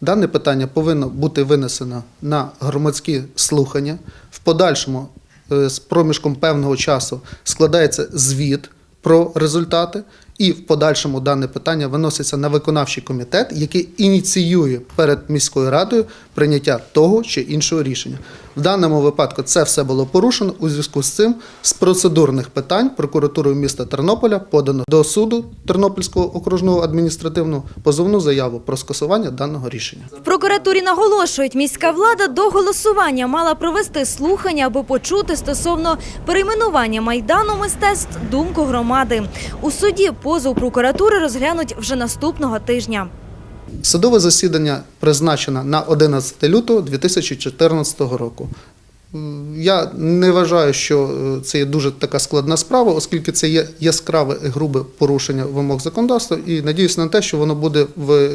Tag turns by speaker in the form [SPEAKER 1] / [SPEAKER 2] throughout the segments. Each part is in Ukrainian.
[SPEAKER 1] Дане питання повинно бути винесено на громадські слухання. В подальшому е, з проміжком певного часу складається звіт про результати, і в подальшому дане питання виноситься на виконавчий комітет, який ініціює перед міською радою прийняття того чи іншого рішення. В даному випадку це все було порушено. У зв'язку з цим з процедурних питань прокуратурою міста Тернополя подано до суду Тернопільського окружного адміністративного позовну заяву про скасування даного рішення.
[SPEAKER 2] В прокуратурі наголошують, міська влада до голосування мала провести слухання, аби почути стосовно перейменування майдану мистецтв думку громади. У суді позов прокуратури розглянуть вже наступного тижня.
[SPEAKER 1] Судове засідання призначено на 11 лютого 2014 року. Я не вважаю, що е, це є дуже така складна справа, оскільки це є яскраве і грубе порушення вимог законодавства, і надіюся на те, що воно буде в е,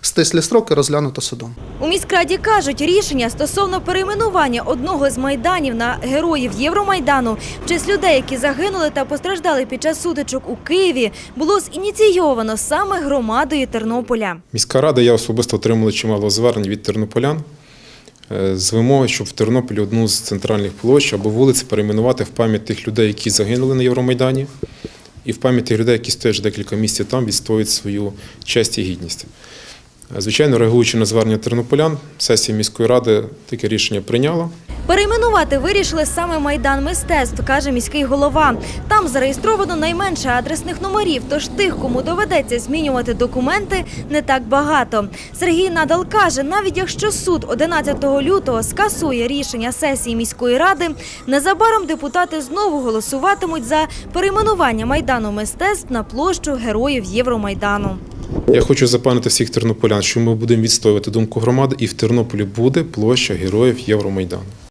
[SPEAKER 1] стислі строки розглянуто судом.
[SPEAKER 2] У міськраді кажуть, рішення стосовно перейменування одного з майданів на героїв Євромайдану в честь людей, які загинули та постраждали під час сутичок у Києві, було зініційовано саме громадою Тернополя.
[SPEAKER 3] Міська рада, я особисто отримала чимало звернень від тернополян з вимогою, щоб в Тернополі одну з центральних площ або вулиць перейменувати в пам'ять тих людей, які загинули на Євромайдані, і в пам'ять тих людей, які стоять декілька місяців там, відстоюють свою честь і гідність. Е, Звичайно, реагуючи на звернення тернополян, сесія міської ради таке рішення прийняла.
[SPEAKER 2] Перейменувати вирішили саме майдан мистецтв, каже міський голова. Там зареєстровано найменше адресних номерів, тож тих, кому доведеться змінювати документи, не так багато. Сергій Надал каже, навіть якщо суд 11 лютого скасує рішення сесії міської ради, незабаром депутати знову голосуватимуть за перейменування майдану мистецтв на площу героїв Євромайдану.
[SPEAKER 3] Я хочу запевнити всіх тернополян, що ми будемо відстоювати думку громади, і в Тернополі буде площа героїв Євромайдану.